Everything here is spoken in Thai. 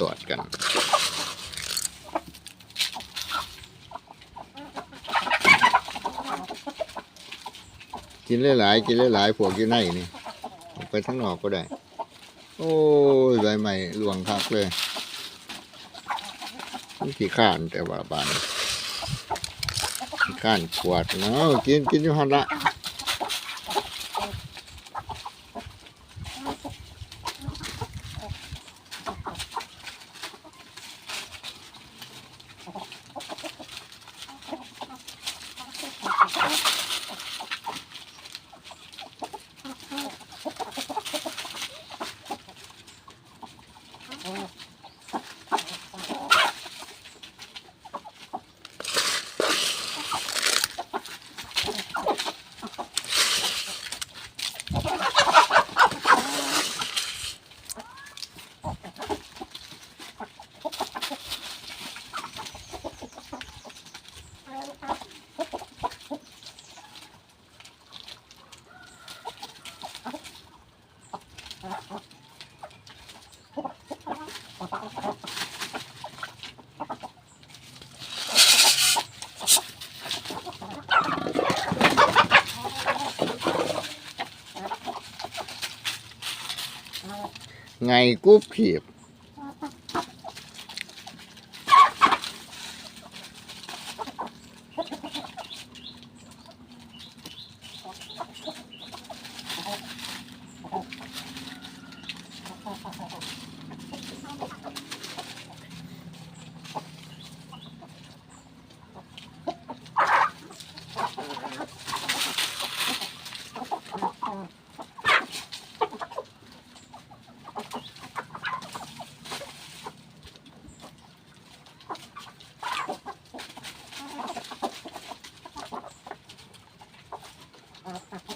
ตรวจกันกินหลายๆกินหลายๆพวกอยู่ในนี่ไปทั้งนอกก็ได้ โอ้ยใบใหม่หลวงคักเลยมันขี้ข้านแต่ว่าบานขี้ข้านขวดเนาะกินกินอยู่หันละ ไงกุ๊บขีบ Hasta.